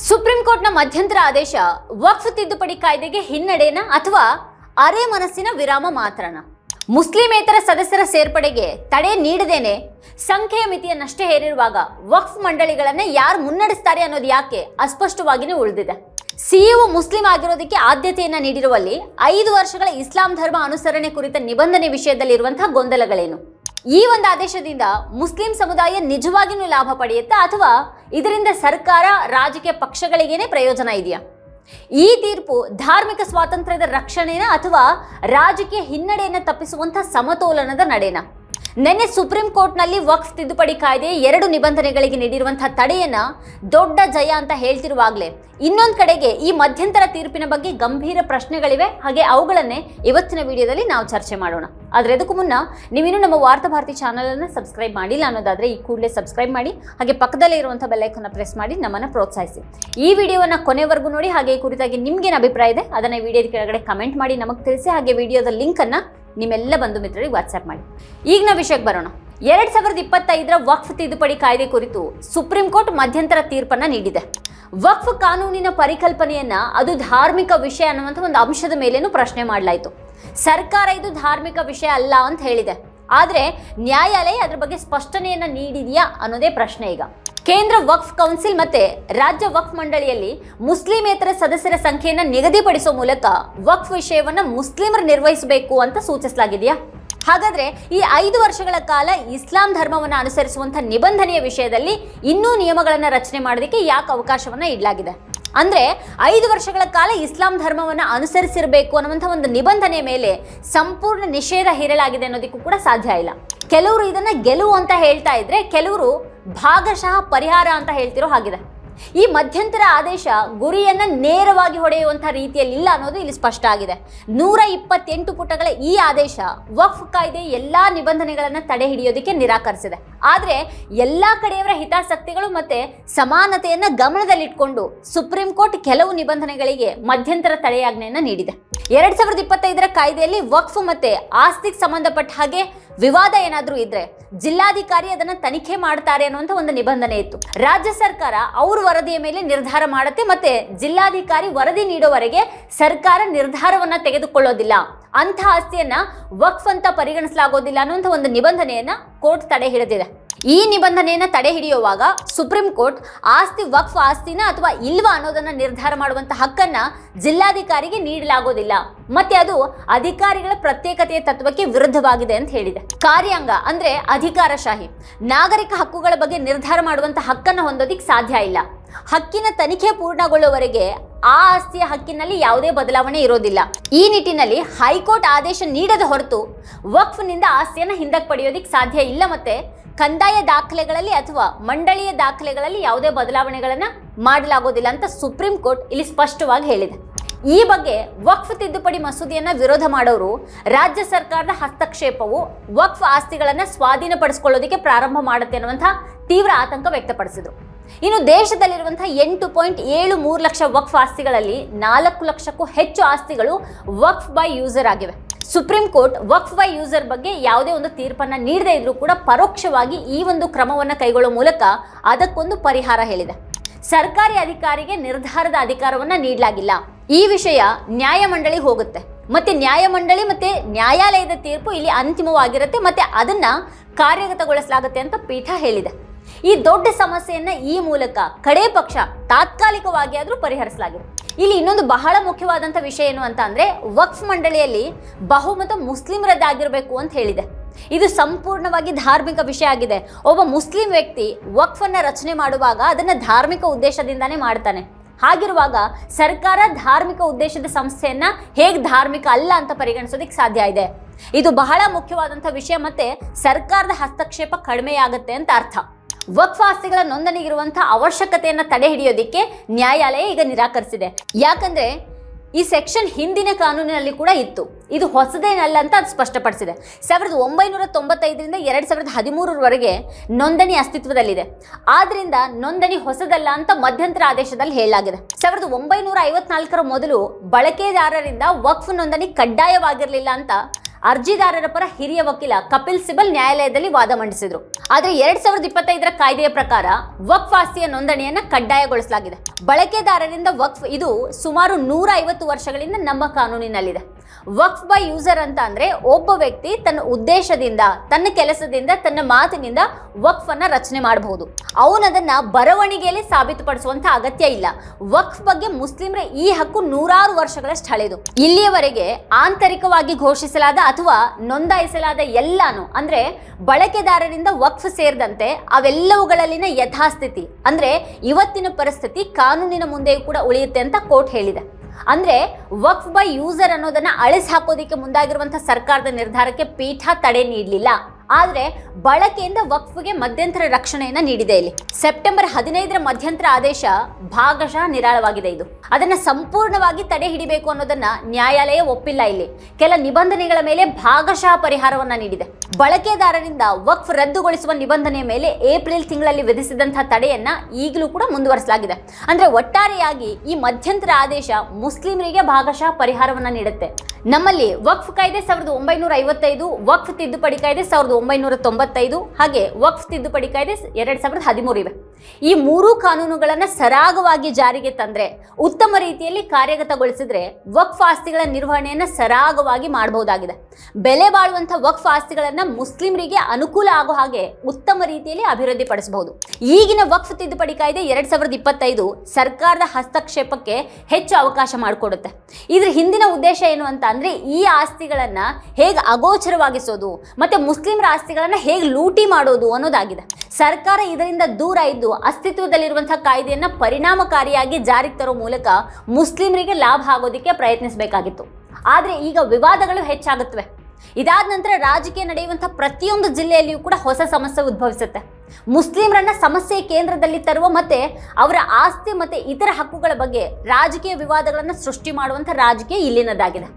Supreme ಕೋರ್ಟ್ನ ಮಧ್ಯಂತರ ಆದೇಶ, ವಕ್ಫ್ ತಿದ್ದುಪಡಿ ಕಾಯ್ದೆಗೆ ಹಿನ್ನಡೆನ ಅಥವಾ ಅರೆ ಮನಸ್ಸಿನ ವಿರಾಮ ಮಾತ್ರನ? ಮುಸ್ಲಿಮೇತರ ಸದಸ್ಯರ ಸೇರ್ಪಡೆಗೆ ತಡೆ ನೀಡದೇನೆ ಸಂಖ್ಯೆಯ ಮಿತಿಯನ್ನಷ್ಟೇ ಹೇರಿರುವಾಗ ವಕ್ಫ್ ಮಂಡಳಿಗಳನ್ನ ಯಾರು ಮುನ್ನಡೆಸ್ತಾರೆ ಅನ್ನೋದು ಯಾಕೆ ಅಸ್ಪಷ್ಟವಾಗಿಯೇ ಉಳಿದಿದೆ? ಸಿಇಒ ಮುಸ್ಲಿಂ ಆಗಿರೋದಕ್ಕೆ ಆದ್ಯತೆಯನ್ನ ನೀಡಿರುವಲ್ಲಿ ಐದು ವರ್ಷಗಳ ಇಸ್ಲಾಂ ಧರ್ಮ ಅನುಸರಣೆ ಕುರಿತ ನಿಬಂಧನೆ ವಿಷಯದಲ್ಲಿರುವಂತಹ ಗೊಂದಲಗಳೇನು? ಈ ಒಂದು ಆದೇಶದಿಂದ ಮುಸ್ಲಿಂ ಸಮುದಾಯ ನಿಜವಾಗಿಯೂ ಲಾಭ ಪಡೆಯುತ್ತಾ ಅಥವಾ ಇದರಿಂದ ಸರ್ಕಾರ ರಾಜಕೀಯ ಪಕ್ಷಗಳಿಗೇನೆ ಪ್ರಯೋಜನ ಇದೆಯಾ? ಈ ತೀರ್ಪು ಧಾರ್ಮಿಕ ಸ್ವಾತಂತ್ರ್ಯದ ರಕ್ಷಣೆನ ಅಥವಾ ರಾಜಕೀಯ ಹಿನ್ನಡೆಯನ್ನು ತಪ್ಪಿಸುವಂತಹ ಸಮತೋಲನದ ನಡೆನ? ನಿನ್ನೆ ಸುಪ್ರೀಂ ಕೋರ್ಟ್ನಲ್ಲಿ ವಕ್ಸ್ ತಿದ್ದುಪಡಿ ಕಾಯ್ದೆ ಎರಡು ನಿಬಂಧನೆಗಳಿಗೆ ನೀಡಿರುವಂತಹ ತಡೆಯನ್ನ ದೊಡ್ಡ ಜಯ ಅಂತ ಹೇಳ್ತಿರುವಾಗಲೇ. ಇನ್ನೊಂದು ಕಡೆಗೆ ಈ ಮಧ್ಯಂತರ ತೀರ್ಪಿನ ಬಗ್ಗೆ ಗಂಭೀರ ಪ್ರಶ್ನೆಗಳಿವೆ. ಹಾಗೆ ಅವುಗಳನ್ನೇ ಇವತ್ತಿನ ವಿಡಿಯೋದಲ್ಲಿ ನಾವು ಚರ್ಚೆ ಮಾಡೋಣ. ಆದರೆ ಅದಕ್ಕೂ ಮುನ್ನ ನೀವಿನ್ನೂ ನಮ್ಮ ವಾರ್ತಾ ಭಾರತಿ ಚಾನಲನ್ನು ಸಬ್ಸ್ಕ್ರೈಬ್ ಮಾಡಿಲ್ಲ ಅನ್ನೋದಾದ್ರೆ ಈ ಕೂಡಲೇ ಸಬ್ಸ್ಕ್ರೈಬ್ ಮಾಡಿ, ಹಾಗೆ ಪಕ್ಕದಲ್ಲೇ ಇರುವಂಥ ಬೆಲ್ಲೈಕನ್ನ ಪ್ರೆಸ್ ಮಾಡಿ ನಮ್ಮನ್ನು ಪ್ರೋತ್ಸಾಹಿಸಿ. ಈ ವಿಡಿಯೋವನ್ನು ಕೊನೆವರೆಗೂ ನೋಡಿ, ಹಾಗೆ ಈ ಕುರಿತಾಗಿ ನಿಮ್ಗೇನು ಅಭಿಪ್ರಾಯ ಇದೆ, ಅದನ್ನು ವಿಡಿಯೋದ ಕೆಳಗಡೆ ಕಮೆಂಟ್ ಮಾಡಿ ನಮಗೆ ತಿಳಿಸಿ, ಹಾಗೆ ವಿಡಿಯೋದ ಲಿಂಕನ್ನು ನಿಮ್ಮೆಲ್ಲ ಬಂಧು ಮಿತ್ರರಿಗೆ ವಾಟ್ಸ್ಆ್ಯಪ್ ಮಾಡಿ. ಈಗ ನಾವು ವಿಷಯಕ್ಕೆ ಬರೋಣ. ಎರಡು ಸಾವಿರದ ಇಪ್ಪತ್ತೈದರ ವಕ್ಫ್ ತಿದ್ದುಪಡಿ ಕಾಯ್ದೆ ಕುರಿತು ಸುಪ್ರೀಂ ಕೋರ್ಟ್ ಮಧ್ಯಂತರ ತೀರ್ಪನ್ನು ನೀಡಿದೆ. ವಕ್ಫ್ ಕಾನೂನಿನ ಪರಿಕಲ್ಪನೆಯನ್ನು ಅದು ಧಾರ್ಮಿಕ ವಿಷಯ ಅನ್ನುವಂಥ ಒಂದು ಅಂಶದ ಮೇಲೇನು ಪ್ರಶ್ನೆ ಮಾಡಲಾಯಿತು. ಸರ್ಕಾರ ಇದು ಧಾರ್ಮಿಕ ವಿಷಯ ಅಲ್ಲ ಅಂತ ಹೇಳಿದೆ. ಆದರೆ ನ್ಯಾಯಾಲಯ ಅದರ ಬಗ್ಗೆ ಸ್ಪಷ್ಟನೆಯನ್ನು ನೀಡಿದೆಯಾ ಅನ್ನೋದೇ ಪ್ರಶ್ನೆ ಈಗ. ಕೇಂದ್ರ ವಕ್ಫ್ ಕೌನ್ಸಿಲ್ ಮತ್ತೆ ರಾಜ್ಯ ವಕ್ಫ್ ಮಂಡಳಿಯಲ್ಲಿ ಮುಸ್ಲಿಮೇತರ ಸದಸ್ಯರ ಸಂಖ್ಯೆಯನ್ನು ನಿಗದಿಪಡಿಸುವ ಮೂಲಕ ವಕ್ಫ್ ವಿಷಯವನ್ನ ಮುಸ್ಲಿಮರು ನಿರ್ವಹಿಸಬೇಕು ಅಂತ ಸೂಚಿಸಲಾಗಿದೆಯಾ? ಹಾಗಾದ್ರೆ ಈ ಐದು ವರ್ಷಗಳ ಕಾಲ ಇಸ್ಲಾಂ ಧರ್ಮವನ್ನು ಅನುಸರಿಸುವಂತಹ ನಿಬಂಧನೆಯ ವಿಷಯದಲ್ಲಿ ಇನ್ನೂ ನಿಯಮಗಳನ್ನು ರಚನೆ ಮಾಡೋದಕ್ಕೆ ಯಾಕೆ ಅವಕಾಶವನ್ನ ಇಡಲಾಗಿದೆ? ಅಂದ್ರೆ ಐದು ವರ್ಷಗಳ ಕಾಲ ಇಸ್ಲಾಂ ಧರ್ಮವನ್ನು ಅನುಸರಿಸಿರಬೇಕು ಅನ್ನುವಂಥ ಒಂದು ನಿಬಂಧನೆ ಮೇಲೆ ಸಂಪೂರ್ಣ ನಿಷೇಧ ಹೇರಲಾಗಿದೆ ಅನ್ನೋದಕ್ಕೂ ಕೂಡ ಸಾಧ್ಯ ಇಲ್ಲ. ಕೆಲವರು ಇದನ್ನ ಗೆಲುವು ಅಂತ ಹೇಳ್ತಾ ಇದ್ರೆ ಕೆಲವರು ಭಾಗಶಃ ಪರಿಹಾರ ಅಂತ ಹೇಳ್ತಿರೋ ಹಾಗಿದೆ. ಈ ಮಧ್ಯಂತರ ಆದೇಶ ಗುರಿಯನ್ನ ನೇರವಾಗಿ ಹೊಡೆಯುವಂಥ ರೀತಿಯಲ್ಲಿ ಇಲ್ಲ ಅನ್ನೋದು ಇಲ್ಲಿ ಸ್ಪಷ್ಟ ಆಗಿದೆ. ನೂರ ಇಪ್ಪತ್ತೆಂಟು ಪುಟಗಳ ಈ ಆದೇಶ ವಕ್ಫ್ ಕಾಯ್ದೆ ಎಲ್ಲಾ ನಿಬಂಧನೆಗಳನ್ನು ತಡೆ ಹಿಡಿಯೋದಕ್ಕೆ ನಿರಾಕರಿಸಿದೆ. ಆದರೆ ಎಲ್ಲ ಕಡೆಯವರ ಹಿತಾಸಕ್ತಿಗಳು ಮತ್ತೆ ಸಮಾನತೆಯನ್ನು ಗಮನದಲ್ಲಿಟ್ಕೊಂಡು ಸುಪ್ರೀಂ ಕೋರ್ಟ್ ಕೆಲವು ನಿಬಂಧನೆಗಳಿಗೆ ಮಧ್ಯಂತರ ತಡೆಯಾಜ್ಞೆಯನ್ನು ನೀಡಿದೆ. ಎರಡ್ ಸಾವಿರದ ಇಪ್ಪತ್ತೈದರ ಕಾಯ್ದೆಯಲ್ಲಿ ವಕ್ಫ್ ಮತ್ತೆ ಆಸ್ತಿಗೆ ಸಂಬಂಧಪಟ್ಟ ಹಾಗೆ ವಿವಾದ ಏನಾದರೂ ಇದ್ರೆ ಜಿಲ್ಲಾಧಿಕಾರಿ ಅದನ್ನ ತನಿಖೆ ಮಾಡ್ತಾರೆ ಅನ್ನುವಂತ ಒಂದು ನಿಬಂಧನೆ ಇತ್ತು. ರಾಜ್ಯ ಸರ್ಕಾರ ಅವ್ರ ವರದಿಯ ಮೇಲೆ ನಿರ್ಧಾರ ಮಾಡುತ್ತೆ ಮತ್ತೆ ಜಿಲ್ಲಾಧಿಕಾರಿ ವರದಿ ನೀಡೋವರೆಗೆ ಸರ್ಕಾರ ನಿರ್ಧಾರವನ್ನ ತೆಗೆದುಕೊಳ್ಳೋದಿಲ್ಲ. ಅಂಥ ಆಸ್ತಿಯನ್ನ ವಕ್ಫ್ ಅಂತ ಪರಿಗಣಿಸಲಾಗೋದಿಲ್ಲ ಅನ್ನುವಂಥ ಒಂದು ನಿಬಂಧನೆಯನ್ನ ಕೋರ್ಟ್ ತಡೆ ಹಿಡಿದಿದೆ. ಈ ನಿಬಂಧನೆಯನ್ನು ತಡೆ ಹಿಡಿಯುವಾಗ ಸುಪ್ರೀಂ ಕೋರ್ಟ್ ಆಸ್ತಿ ವಕ್ಫ್ ಆಸ್ತಿನ ಅಥವಾ ಇಲ್ವಾ ಅನ್ನೋದನ್ನ ನಿರ್ಧಾರ ಮಾಡುವಂಥ ಹಕ್ಕನ್ನ ಜಿಲ್ಲಾಧಿಕಾರಿಗೆ ನೀಡಲಾಗೋದಿಲ್ಲ. ಮತ್ತೆ ಅದು ಅಧಿಕಾರಿಗಳ ಪ್ರತ್ಯೇಕತೆಯ ತತ್ವಕ್ಕೆ ವಿರುದ್ಧವಾಗಿದೆ ಅಂತ ಹೇಳಿದೆ. ಕಾರ್ಯಾಂಗ ಅಂದ್ರೆ ಅಧಿಕಾರಶಾಹಿ. ನಾಗರಿಕ ಹಕ್ಕುಗಳ ಬಗ್ಗೆ ನಿರ್ಧಾರ ಮಾಡುವಂತ ಹಕ್ಕನ್ನು ಹೊಂದೋದಿಕ್ ಸಾಧ್ಯ ಇಲ್ಲ. ಹಕ್ಕಿನ ತನಿಖೆ ಪೂರ್ಣಗೊಳ್ಳುವವರೆಗೆ ಆ ಆಸ್ತಿಯ ಹಕ್ಕಿನಲ್ಲಿ ಯಾವುದೇ ಬದಲಾವಣೆ ಇರೋದಿಲ್ಲ. ಈ ನಿಟ್ಟಿನಲ್ಲಿ ಹೈಕೋರ್ಟ್ ಆದೇಶ ನೀಡದ ಹೊರತು ವಕ್ಫ್ನಿಂದ ಆಸ್ತಿಯನ್ನು ಹಿಂದಕ್ಕೆ ಪಡೆಯೋದಿಕ್ ಸಾಧ್ಯ ಇಲ್ಲ ಮತ್ತೆ ಕಂದಾಯ ದಾಖಲೆಗಳಲ್ಲಿ ಅಥವಾ ಮಂಡಳಿಯ ದಾಖಲೆಗಳಲ್ಲಿ ಯಾವುದೇ ಬದಲಾವಣೆಗಳನ್ನು ಮಾಡಲಾಗೋದಿಲ್ಲ ಅಂತ ಸುಪ್ರೀಂ ಕೋರ್ಟ್ ಇಲ್ಲಿ ಸ್ಪಷ್ಟವಾಗಿ ಹೇಳಿದೆ. ಈ ಬಗ್ಗೆ ವಕ್ಫ್ ತಿದ್ದುಪಡಿ ಮಸೂದೆಯನ್ನು ವಿರೋಧ ಮಾಡೋರು ರಾಜ್ಯ ಸರ್ಕಾರದ ಹಸ್ತಕ್ಷೇಪವು ವಕ್ಫ್ ಆಸ್ತಿಗಳನ್ನು ಸ್ವಾಧೀನಪಡಿಸಿಕೊಳ್ಳೋದಕ್ಕೆ ಪ್ರಾರಂಭ ಮಾಡುತ್ತೆ ಅನ್ನುವಂಥ ತೀವ್ರ ಆತಂಕ ವ್ಯಕ್ತಪಡಿಸಿದರು. ಇನ್ನು ದೇಶದಲ್ಲಿರುವಂತಹ ಎಂಟು ಪಾಯಿಂಟ್ ಏಳು ಮೂರು ಲಕ್ಷ ವಕ್ಫ್ ಆಸ್ತಿಗಳಲ್ಲಿ ನಾಲ್ಕು ಲಕ್ಷಕ್ಕೂ ಹೆಚ್ಚು ಆಸ್ತಿಗಳು ವಕ್ಫ್ ಬೈ ಯೂಸರ್ ಆಗಿವೆ. Supreme Court waqf by user ಬಗ್ಗೆ ಯಾವುದೇ ಒಂದು ತೀರ್ಪನ್ನ ನೀಡದೇ ಇದ್ರೂ ಕೂಡ ಪರೋಕ್ಷವಾಗಿ ಈ ಒಂದು ಕ್ರಮವನ್ನು ಕೈಗೊಳ್ಳುವ ಮೂಲಕ ಅದಕ್ಕೊಂದು ಪರಿಹಾರ ಹೇಳಿದೆ. ಸರ್ಕಾರಿ ಅಧಿಕಾರಿಗೆ ನಿರ್ಧಾರದ ಅಧಿಕಾರವನ್ನ ನೀಡಲಾಗಿಲ್ಲ. ಈ ವಿಷಯ ನ್ಯಾಯಮಂಡಳಿ ಹೋಗುತ್ತೆ. ಮತ್ತೆ ನ್ಯಾಯಮಂಡಳಿ ಮತ್ತೆ ನ್ಯಾಯಾಲಯದ ತೀರ್ಪು ಇಲ್ಲಿ ಅಂತಿಮವಾಗಿರುತ್ತೆ. ಮತ್ತೆ ಅದನ್ನ ಕಾರ್ಯಗತಗೊಳಿಸಲಾಗುತ್ತೆ ಅಂತ ಪೀಠ ಹೇಳಿದೆ. ಈ ದೊಡ್ಡ ಸಮಸ್ಯೆಯನ್ನ ಈ ಮೂಲಕ ಕಡೆ ಪಕ್ಷ ತಾತ್ಕಾಲಿಕವಾಗಿ ಆದರೂ ಪರಿಹರಿಸಲಾಗಿದೆ. ಇಲ್ಲಿ ಇನ್ನೊಂದು ಬಹಳ ಮುಖ್ಯವಾದಂಥ ವಿಷಯ ಏನು ಅಂತ ಅಂದ್ರೆ, ವಕ್ಫ್ ಮಂಡಳಿಯಲ್ಲಿ ಬಹುಮತ ಮುಸ್ಲಿಮರದ್ದಾಗಿರಬೇಕು ಅಂತ ಹೇಳಿದೆ. ಇದು ಸಂಪೂರ್ಣವಾಗಿ ಧಾರ್ಮಿಕ ವಿಷಯ ಆಗಿದೆ. ಒಬ್ಬ ಮುಸ್ಲಿಂ ವ್ಯಕ್ತಿ ವಕ್ಫನ್ನು ರಚನೆ ಮಾಡುವಾಗ ಅದನ್ನ ಧಾರ್ಮಿಕ ಉದ್ದೇಶದಿಂದಾನೇ ಮಾಡ್ತಾನೆ. ಹಾಗಿರುವಾಗ ಸರ್ಕಾರ ಧಾರ್ಮಿಕ ಉದ್ದೇಶದ ಸಂಸ್ಥೆಯನ್ನ ಹೇಗೆ ಧಾರ್ಮಿಕ ಅಲ್ಲ ಅಂತ ಪರಿಗಣಿಸೋದಕ್ಕೆ ಸಾಧ್ಯ ಇದೆ. ಇದು ಬಹಳ ಮುಖ್ಯವಾದಂಥ ವಿಷಯ ಮತ್ತೆ ಸರ್ಕಾರದ ಹಸ್ತಕ್ಷೇಪ ಕಡಿಮೆಯಾಗುತ್ತೆ ಅಂತ ಅರ್ಥ. ವಕ್ಫ್ ಆಸ್ತಿಗಳ ನೋಂದಣಿಗಿರುವಂತಹ ಅವಶ್ಯಕತೆಯನ್ನು ತಡೆ ಹಿಡಿಯೋದಿಕ್ಕೆ ನ್ಯಾಯಾಲಯ ಈಗ ನಿರಾಕರಿಸಿದೆ. ಯಾಕಂದ್ರೆ ಈ ಸೆಕ್ಷನ್ ಹಿಂದಿನ ಕಾನೂನಿನಲ್ಲಿ ಕೂಡ ಇತ್ತು. ಇದು ಹೊಸದೇನಲ್ಲ ಅಂತ ಅದು ಸ್ಪಷ್ಟಪಡಿಸಿದೆ. ಸಾವಿರದ ಒಂಬೈನೂರ ತೊಂಬತ್ತೈದರಿಂದ ಎರಡು ಸಾವಿರದ ಹದಿಮೂರರವರೆಗೆ ನೋಂದಣಿ ಅಸ್ತಿತ್ವದಲ್ಲಿದೆ. ಆದ್ದರಿಂದ ನೋಂದಣಿ ಹೊಸದಲ್ಲ ಅಂತ ಮಧ್ಯಂತರ ಆದೇಶದಲ್ಲಿ ಹೇಳಲಾಗಿದೆ. ಸಾವಿರದ ಒಂಬೈನೂರ ಐವತ್ನಾಲ್ಕರ ಮೊದಲು ಬಳಕೆದಾರರಿಂದ ವಕ್ಫ್ ನೋಂದಣಿ ಕಡ್ಡಾಯವಾಗಿರಲಿಲ್ಲ ಅಂತ ಅರ್ಜಿದಾರರ ಪರ ಹಿರಿಯ ವಕೀಲ ಕಪಿಲ್ ಸಿಬಲ್ ನ್ಯಾಯಾಲಯದಲ್ಲಿ ವಾದ ಮಂಡಿಸಿದ್ರು. ಆದರೆ ಎರಡ್ ಸಾವಿರದ ಇಪ್ಪತ್ತೈದರ ಕಾಯ್ದೆಯ ಪ್ರಕಾರ ವಕ್ಫ್ ಆಸ್ತಿಯ ನೋಂದಣಿಯನ್ನ ಕಡ್ಡಾಯಗೊಳಿಸಲಾಗಿದೆ. ಬಳಕೆದಾರರಿಂದ ವಕ್ಫ್ ಇದು ಸುಮಾರು ನೂರ ಐವತ್ತು ವರ್ಷಗಳಿಂದ ನಮ್ಮ ಕಾನೂನಿನಲ್ಲಿದೆ. ವಕ್ಫ್ ಬೈ ಯೂಸರ್ ಅಂತ ಅಂದರೆ ಒಬ್ಬ ವ್ಯಕ್ತಿ ತನ್ನ ಉದ್ದೇಶದಿಂದ, ತನ್ನ ಕೆಲಸದಿಂದ, ತನ್ನ ಮಾತಿನಿಂದ ವಕ್ಫ್ ಅನ್ನ ರಚನೆ ಮಾಡಬಹುದು. ಅವನದನ್ನ ಬರವಣಿಗೆಯಲ್ಲಿ ಸಾಬೀತುಪಡಿಸುವಂತ ಅಗತ್ಯ ಇಲ್ಲ. ವಕ್ಫ್ ಬಗ್ಗೆ ಮುಸ್ಲಿಮರ ಈ ಹಕ್ಕು ನೂರಾರು ವರ್ಷಗಳಷ್ಟು ಹಳೆಯದು ಇಲ್ಲಿಯವರೆಗೆ ಆಂತರಿಕವಾಗಿ ಘೋಷಿಸಲಾದ ಅಥವಾ ನೋಂದಾಯಿಸಲಾದ ಎಲ್ಲಾನು ಅಂದ್ರೆ ಬಳಕೆದಾರರಿಂದ ವಕ್ಫ್ ಸೇರಿದಂತೆ ಅವೆಲ್ಲವುಗಳಲ್ಲಿನ ಯಥಾಸ್ಥಿತಿ ಅಂದ್ರೆ ಇವತ್ತಿನ ಪರಿಸ್ಥಿತಿ ಕಾನೂನಿನ ಮುಂದೆಯೂ ಕೂಡ ಉಳಿಯುತ್ತೆ ಅಂತ ಕೋರ್ಟ್ ಹೇಳಿದೆ. ಅಂದ್ರೆ ವಕ್ಫ್ ಬೈ ಯೂಸರ್ ಅನ್ನೋದನ್ನ ಅಳಿಸ್ ಹಾಕೋದಿಕ್ಕೆ ಮುಂದಾಗಿರುವಂತಹ ಸರ್ಕಾರದ ನಿರ್ಧಾರಕ್ಕೆ ಪೀಠ ತಡೆ ನೀಡಲಿಲ್ಲ. ಆದ್ರೆ ಬಳಕೆಯಿಂದ ವಕ್ಫ್ಗೆ ಮಧ್ಯಂತರ ರಕ್ಷಣೆಯನ್ನು ನೀಡಿದೆ ಇಲ್ಲಿ. ಸೆಪ್ಟೆಂಬರ್ ಹದಿನೈದರ ಮಧ್ಯಂತರ ಆದೇಶ ಭಾಗಶಃ ನಿರಾಳವಾಗಿದೆ ಇದು. ಅದನ್ನು ಸಂಪೂರ್ಣವಾಗಿ ತಡೆ ಹಿಡಿಬೇಕು ಅನ್ನೋದನ್ನ ನ್ಯಾಯಾಲಯ ಒಪ್ಪಿಲ್ಲ ಇಲ್ಲಿ. ಕೆಲ ನಿಬಂಧನೆಗಳ ಮೇಲೆ ಭಾಗಶಃ ಪರಿಹಾರವನ್ನ ನೀಡಿದೆ. ಬಳಕೆದಾರರಿಂದ ವಕ್ಫ್ ರದ್ದುಗೊಳಿಸುವ ನಿಬಂಧನೆಯ ಮೇಲೆ ಏಪ್ರಿಲ್ ತಿಂಗಳಲ್ಲಿ ವಿಧಿಸಿದಂತಹ ತಡೆಯನ್ನ ಈಗಲೂ ಕೂಡ ಮುಂದುವರಿಸಲಾಗಿದೆ. ಅಂದ್ರೆ ಒಟ್ಟಾರೆಯಾಗಿ ಈ ಮಧ್ಯಂತರ ಆದೇಶ ಮುಸ್ಲಿಮರಿಗೆ ಭಾಗಶಃ ಪರಿಹಾರವನ್ನ ನೀಡುತ್ತೆ. ನಮ್ಮಲ್ಲಿ ವಕ್ಫ್ ಕಾಯ್ದೆ ಸಾವಿರದ ಒಂಬೈನೂರ ಐವತ್ತೈದು, ವಕ್ಫ್ ತಿದ್ದುಪಡಿ ಕಾಯ್ದೆ ಸಾವಿರದ ಒಂಬೈನೂರ ತೊಂಬತ್ತೈದು ಹಾಗೆ ವಕ್ಫ್ ತಿದ್ದುಪಡಿ ಕಾಯ್ದೆ ಎರಡ್ ಸಾವಿರದ ಹದಿಮೂರು ಇವೆ. ಈ ಮೂರೂ ಕಾನೂನುಗಳನ್ನ ಸರಾಗವಾಗಿ ಜಾರಿಗೆ ತಂದ್ರೆ, ಉತ್ತಮ ರೀತಿಯಲ್ಲಿ ಕಾರ್ಯಗತಗೊಳಿಸಿದ್ರೆ ವಕ್ಫ್ ಆಸ್ತಿಗಳ ನಿರ್ವಹಣೆಯನ್ನ ಸರಾಗವಾಗಿ ಮಾಡಬಹುದಾಗಿದೆ. ಬೆಲೆ ಬಾಳುವಂಥ ವಕ್ಫ್ ಆಸ್ತಿಗಳನ್ನ ಮುಸ್ಲಿಮರಿಗೆ ಅನುಕೂಲ ಆಗೋ ಹಾಗೆ ಉತ್ತಮ ರೀತಿಯಲ್ಲಿ ಅಭಿವೃದ್ಧಿ ಪಡಿಸಬಹುದು ಈಗಿನ ವಕ್ಫ್ ತಿದ್ದುಪಡಿ ಕಾಯ್ದೆ ಎರಡು ಸಾವಿರದ ಇಪ್ಪತ್ತೈದು ಸರ್ಕಾರದ ಹಸ್ತಕ್ಷೇಪಕ್ಕೆ ಹೆಚ್ಚು ಅವಕಾಶ ಮಾಡಿಕೊಡುತ್ತೆ. ಇದ್ರ ಹಿಂದಿನ ಉದ್ದೇಶ ಏನು ಅಂತ ಅಂದ್ರೆ ಈ ಆಸ್ತಿಗಳನ್ನ ಹೇಗೆ ಅಗೋಚರವಾಗಿಸೋದು, ಮತ್ತೆ ಮುಸ್ಲಿಮರ ಆಸ್ತಿಗಳನ್ನ ಹೇಗೆ ಲೂಟಿ ಮಾಡೋದು ಅನ್ನೋದಾಗಿದೆ. ಸರ್ಕಾರ ಇದರಿಂದ ದೂರ ಇದ್ದು ಅಸ್ತಿತ್ವದಲ್ಲಿರುವಂತಹ ಕಾಯ್ದೆಯನ್ನು ಪರಿಣಾಮಕಾರಿಯಾಗಿ ಜಾರಿಗೆ ತರೋ ಮೂಲಕ ಮುಸ್ಲಿಮರಿಗೆ ಲಾಭ ಆಗೋದಕ್ಕೆ ಪ್ರಯತ್ನಿಸಬೇಕಾಗಿತ್ತು. ಆದರೆ ಈಗ ವಿವಾದಗಳು ಹೆಚ್ಚಾಗುತ್ತವೆ. ಇದಾದ ನಂತರ ರಾಜಕೀಯ ನಡೆಯುವಂಥ ಪ್ರತಿಯೊಂದು ಜಿಲ್ಲೆಯಲ್ಲಿಯೂ ಕೂಡ ಹೊಸ ಸಮಸ್ಯೆ ಉದ್ಭವಿಸುತ್ತೆ. ಮುಸ್ಲಿಮರನ್ನ ಸಮಸ್ಯೆ ಕೇಂದ್ರದಲ್ಲಿ ತರುವ ಮತ್ತೆ ಅವರ ಆಸ್ತಿ ಮತ್ತೆ ಇತರ ಹಕ್ಕುಗಳ ಬಗ್ಗೆ ರಾಜಕೀಯ ವಿವಾದಗಳನ್ನು ಸೃಷ್ಟಿ ಮಾಡುವಂಥ ರಾಜಕೀಯ ಇಲ್ಲಿನದಾಗಿದೆ.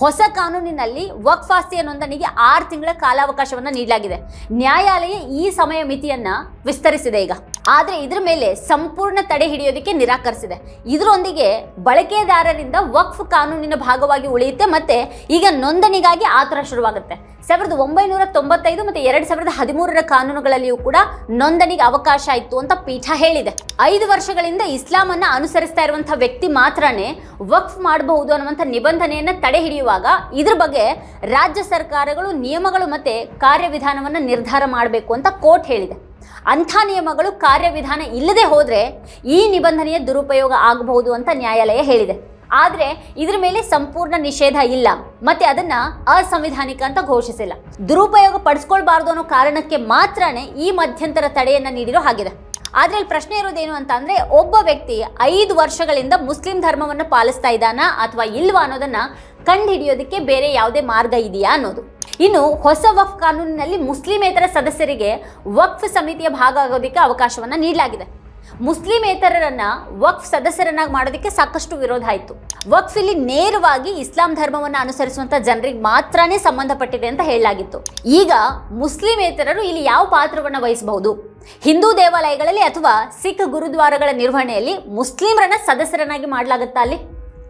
ಹೊಸ ಕಾನೂನಿನಲ್ಲಿ ವಕ್ಫ್ ಆಸ್ತಿಯ ನೋಂದಣಿಗೆ ಆರು ತಿಂಗಳ ಕಾಲಾವಕಾಶವನ್ನು ನೀಡಲಾಗಿದೆ. ನ್ಯಾಯಾಲಯ ಈ ಸಮಯ ಮಿತಿಯನ್ನು ವಿಸ್ತರಿಸಿದೆ ಈಗ. ಆದರೆ ಇದ್ರ ಮೇಲೆ ಸಂಪೂರ್ಣ ತಡೆ ಹಿಡಿಯೋದಕ್ಕೆ ನಿರಾಕರಿಸಿದೆ. ಇದರೊಂದಿಗೆ ಬಳಕೆದಾರರಿಂದ ವಕ್ಫ್ ಕಾನೂನಿನ ಭಾಗವಾಗಿ ಉಳಿಯುತ್ತೆ ಮತ್ತೆ ಈಗ ನೋಂದಣಿಗಾಗಿ ಆತರ ಶುರುವಾಗುತ್ತೆ. ಸಾವಿರದ ಒಂಬೈನೂರ ತೊಂಬತ್ತೈದು ಮತ್ತೆ ಎರಡು ಸಾವಿರದ ಹದಿಮೂರರ ಕಾನೂನುಗಳಲ್ಲಿಯೂ ಕೂಡ ನೋಂದಣಿಗೆ ಅವಕಾಶ ಇತ್ತು ಅಂತ ಪೀಠ ಹೇಳಿದೆ. ಐದು ವರ್ಷಗಳಿಂದ ಇಸ್ಲಾಂ ಅನ್ನ ಅನುಸರಿಸ್ತಾ ಇರುವಂತಹ ವ್ಯಕ್ತಿ ಮಾತ್ರನೇ ವಕ್ಫ್ ಮಾಡಬಹುದು ಅನ್ನುವಂಥ ನಿಬಂಧನೆಯನ್ನ ತಡೆ ಹಿಡಿಯುವಾಗ ಇದ್ರ ಬಗ್ಗೆ ರಾಜ್ಯ ಸರ್ಕಾರಗಳು, ನಿಯಮಗಳು ಮತ್ತೆ ಕಾರ್ಯವಿಧಾನವನ್ನು ನಿರ್ಧಾರ ಮಾಡಬೇಕು ಅಂತ ಕೋರ್ಟ್ ಹೇಳಿದೆ. ಅಂಥ ನಿಯಮಗಳು ಕಾರ್ಯವಿಧಾನ ಇಲ್ಲದೆ ಹೋದರೆ ಈ ನಿಬಂಧನೆಯ ದುರುಪಯೋಗ ಆಗಬಹುದು ಅಂತ ನ್ಯಾಯಾಲಯ ಹೇಳಿದೆ. ಆದರೆ ಇದ್ರ ಮೇಲೆ ಸಂಪೂರ್ಣ ನಿಷೇಧ ಇಲ್ಲ. ಮತ್ತೆ ಅದನ್ನ ಅಸಂವಿಧಾನಿಕ ಅಂತ ಘೋಷಿಸಿಲ್ಲ. ದುರುಪಯೋಗ ಪಡಿಸ್ಕೊಳ್ಬಾರ್ದು ಅನ್ನೋ ಕಾರಣಕ್ಕೆ ಮಾತ್ರನೇ ಈ ಮಧ್ಯಂತರ ತಡೆಯನ್ನ ನೀಡಿರೋ ಹಾಗಿದೆ. ಆದ್ರೆ ಇಲ್ಲಿ ಪ್ರಶ್ನೆ ಇರೋದೇನು ಅಂತ ಅಂದ್ರೆ ಒಬ್ಬ ವ್ಯಕ್ತಿ ಐದು ವರ್ಷಗಳಿಂದ ಮುಸ್ಲಿಂ ಧರ್ಮವನ್ನು ಪಾಲಿಸ್ತಾ ಇದ್ದಾನಾ ಅಥವಾ ಇಲ್ವಾ ಅನ್ನೋದನ್ನ ಕಂಡುಹಿಡಿಯೋದಕ್ಕೆ ಬೇರೆ ಯಾವುದೇ ಮಾರ್ಗ ಇದೆಯಾ ಅನ್ನೋದು. ಇನ್ನು ಹೊಸ ವಕ್ಫ್ ಕಾನೂನಿನಲ್ಲಿ ಮುಸ್ಲಿಮೇತರ ಸದಸ್ಯರಿಗೆ ವಕ್ಫ್ ಸಮಿತಿಯ ಭಾಗ ಆಗೋದಕ್ಕೆ ಅವಕಾಶವನ್ನ ನೀಡಲಾಗಿದೆ. ಮುಸ್ಲಿಮೇತರರನ್ನ ವಕ್ಫ್ ಸದಸ್ಯರನ್ನಾಗಿ ಮಾಡೋದಕ್ಕೆ ಸಾಕಷ್ಟು ವಿರೋಧ ಆಯಿತು. ವಕ್ಫ್ ಇಲ್ಲಿ ನೇರವಾಗಿ ಇಸ್ಲಾಂ ಧರ್ಮವನ್ನು ಅನುಸರಿಸುವಂತ ಜನರಿಗೆ ಮಾತ್ರನೇ ಸಂಬಂಧಪಟ್ಟಿದೆ ಅಂತ ಹೇಳಲಾಗಿತ್ತು. ಈಗ ಮುಸ್ಲಿಮೇತರರು ಇಲ್ಲಿ ಯಾವ ಪಾತ್ರವನ್ನು ವಹಿಸಬಹುದು? ಹಿಂದೂ ದೇವಾಲಯಗಳಲ್ಲಿ ಅಥವಾ ಸಿಖ್ ಗುರುದ್ವಾರಗಳ ನಿರ್ವಹಣೆಯಲ್ಲಿ ಮುಸ್ಲಿಮರನ್ನ ಸದಸ್ಯರನ್ನಾಗಿ ಮಾಡಲಾಗುತ್ತಾ ಅಲ್ಲಿ?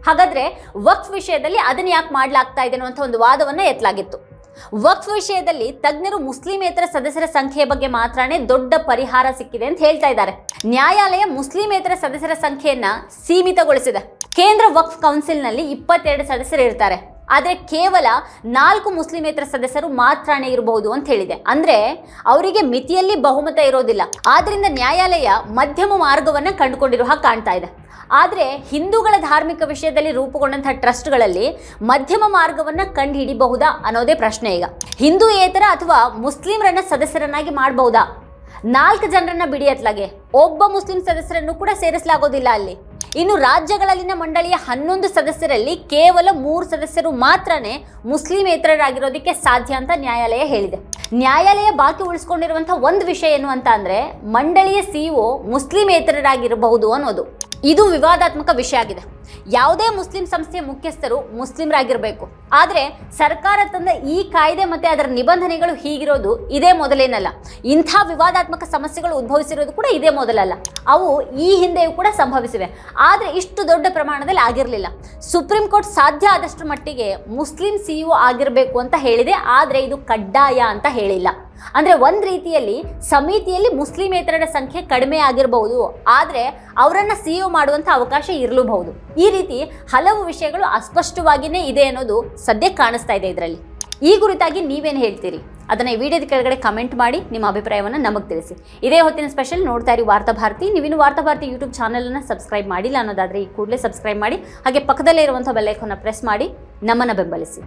ಹಾಗಾದ್ರೆ ವಕ್ಫ್ ವಿಷಯದಲ್ಲಿ ಅದನ್ನ ಯಾಕೆ ಮಾಡಲಾಗ್ತಾ ಇದೆ ಅನ್ನುವಂಥ ಒಂದು ವಾದವನ್ನ ಎತ್ತಲಾಗಿತ್ತು. ವಕ್ಫ್ ವಿಷಯದಲ್ಲಿ ತಜ್ಞರು ಮುಸ್ಲಿಮೇತರ ಸದಸ್ಯರ ಸಂಖ್ಯೆಯ ಬಗ್ಗೆ ಮಾತ್ರನೇ ದೊಡ್ಡ ಪರಿಹಾರ ಸಿಕ್ಕಿದೆ ಅಂತ ಹೇಳ್ತಾ ಇದ್ದಾರೆ. ನ್ಯಾಯಾಲಯ ಮುಸ್ಲಿಮೇತರ ಸದಸ್ಯರ ಸಂಖ್ಯೆಯನ್ನ ಸೀಮಿತಗೊಳಿಸಿದೆ. ಕೇಂದ್ರ ವಕ್ಫ್ ಕೌನ್ಸಿಲ್ನಲ್ಲಿ ಇಪ್ಪತ್ತೆರಡು ಸದಸ್ಯರು ಇರ್ತಾರೆ. ಆದರೆ ಕೇವಲ ನಾಲ್ಕು ಮುಸ್ಲಿಮೇತರ ಸದಸ್ಯರು ಮಾತ್ರನೇ ಇರಬಹುದು ಅಂತ ಹೇಳಿದೆ. ಅಂದ್ರೆ ಅವರಿಗೆ ಮಿತಿಯಲ್ಲಿ ಬಹುಮತ ಇರೋದಿಲ್ಲ. ಆದ್ರಿಂದ ನ್ಯಾಯಾಲಯ ಮಧ್ಯಮ ಮಾರ್ಗವನ್ನ ಕಂಡುಕೊಂಡಿರುವ ಹಾಗೆ ಕಾಣ್ತಾ ಇದೆ. ಆದರೆ ಹಿಂದೂಗಳ ಧಾರ್ಮಿಕ ವಿಷಯದಲ್ಲಿ ರೂಪುಗೊಂಡಂತಹ ಟ್ರಸ್ಟ್ಗಳಲ್ಲಿ ಮಧ್ಯಮ ಮಾರ್ಗವನ್ನ ಕಂಡು ಹಿಡಿಬಹುದಾ ಅನ್ನೋದೇ ಪ್ರಶ್ನೆ ಈಗ. ಹಿಂದೂ ಏತರ ಅಥವಾ ಮುಸ್ಲಿಮರನ್ನ ಸದಸ್ಯರನ್ನಾಗಿ ಮಾಡಬಹುದಾ? ನಾಲ್ಕು ಜನರನ್ನ ಬಿಡಿಯತ್ಲಾಗೆ. ಒಬ್ಬ ಮುಸ್ಲಿಂ ಸದಸ್ಯರನ್ನು ಕೂಡ ಸೇರಿಸಲಾಗೋದಿಲ್ಲ ಅಲ್ಲಿ. ಇನ್ನು ರಾಜ್ಯಗಳಲ್ಲಿನ ಮಂಡಳಿಯ ಹನ್ನೊಂದು ಸದಸ್ಯರಲ್ಲಿ ಕೇವಲ ಮೂರು ಸದಸ್ಯರು ಮಾತ್ರನೇ ಮುಸ್ಲಿಮೇತರರಾಗಿರೋದಕ್ಕೆ ಸಾಧ್ಯ ಅಂತ ನ್ಯಾಯಾಲಯ ಹೇಳಿದೆ. ನ್ಯಾಯಾಲಯ ಬಾಕಿ ಉಳಿಸ್ಕೊಂಡಿರುವಂತಹ ಒಂದು ವಿಷಯ ಏನು ಅಂತ ಅಂದ್ರೆ, ಮಂಡಳಿಯ ಸಿಇಒ ಮುಸ್ಲಿಮೇತರರಾಗಿರಬಹುದು ಅನ್ನೋದು. ಇದು ವಿವಾದಾತ್ಮಕ ವಿಷಯ ಆಗಿದೆ. ಯಾವುದೇ ಮುಸ್ಲಿಂ ಸಂಸ್ಥೆಯ ಮುಖ್ಯಸ್ಥರು ಮುಸ್ಲಿಮರಾಗಿರಬೇಕು. ಆದರೆ ಸರ್ಕಾರ ತಂದ ಈ ಕಾಯ್ದೆ ಮತ್ತು ಅದರ ನಿಬಂಧನೆಗಳು ಹೀಗಿರೋದು ಇದೇ ಮೊದಲೇನಲ್ಲ. ಇಂಥ ವಿವಾದಾತ್ಮಕ ಸಮಸ್ಯೆಗಳು ಉದ್ಭವಿಸಿರೋದು ಕೂಡ ಇದೇ ಮೊದಲಲ್ಲ. ಅವು ಈ ಹಿಂದೆಯೂ ಕೂಡ ಸಂಭವಿಸಿವೆ. ಆದರೆ ಇಷ್ಟು ದೊಡ್ಡ ಪ್ರಮಾಣದಲ್ಲಿ ಆಗಿರಲಿಲ್ಲ. ಸುಪ್ರೀಂ ಕೋರ್ಟ್ ಸಾಧ್ಯ ಆದಷ್ಟು ಮಟ್ಟಿಗೆ ಮುಸ್ಲಿಂ ಸಿ ಆಗಿರಬೇಕು ಅಂತ ಹೇಳಿದೆ. ಆದರೆ ಇದು ಕಡ್ಡಾಯ ಅಂತ ಹೇಳಿಲ್ಲ. ಅಂದ್ರೆ ಒಂದು ರೀತಿಯಲ್ಲಿ ಸಮಿತಿಯಲ್ಲಿ ಮುಸ್ಲಿಮೇತರರ ಸಂಖ್ಯೆ ಕಡಿಮೆ ಆಗಿರಬಹುದು. ಆದರೆ ಅವರನ್ನ ಸಿಇಒ ಮಾಡುವಂತ ಅವಕಾಶ ಇರಲೂಬಹುದು. ಈ ರೀತಿ ಹಲವು ವಿಷಯಗಳು ಅಸ್ಪಷ್ಟವಾಗಿಯೇ ಇದೆ ಅನ್ನೋದು ಸದ್ಯಕ್ಕೆ ಕಾಣಿಸ್ತಾ ಇದೆ ಇದರಲ್ಲಿ. ಈ ಕುರಿತಾಗಿ ನೀವೇನು ಹೇಳ್ತೀರಿ? ಅದನ್ನು ಈ ವಿಡಿಯೋದ ಕೆಳಗಡೆ ಕಮೆಂಟ್ ಮಾಡಿ ನಿಮ್ಮ ಅಭಿಪ್ರಾಯವನ್ನು ನಮಗೆ ತಿಳಿಸಿ. ಇದೇ ಹೊತ್ತಿನ ಸ್ಪೆಷಲ್ ನೋಡ್ತಾ ಇರಿ ವಾರ್ತಾ ಭಾರತಿ. ನೀವಿನ್ನು ವಾರ್ತಾ ಭಾರತಿ ಯೂಟ್ಯೂಬ್ ಚಾನಲನ್ನು ಸಬ್ಸ್ಕ್ರೈಬ್ ಮಾಡಿಲ್ಲ ಅನ್ನೋದಾದರೆ ಈ ಕೂಡಲೇ ಸಬ್ಸ್ಕ್ರೈಬ್ ಮಾಡಿ, ಹಾಗೆ ಪಕ್ಕದಲ್ಲೇ ಇರುವಂಥ ಬೆಲ್ಲೈಕನ್ನು ಪ್ರೆಸ್ ಮಾಡಿ ನಮ್ಮನ್ನು ಬೆಂಬಲಿಸಿ.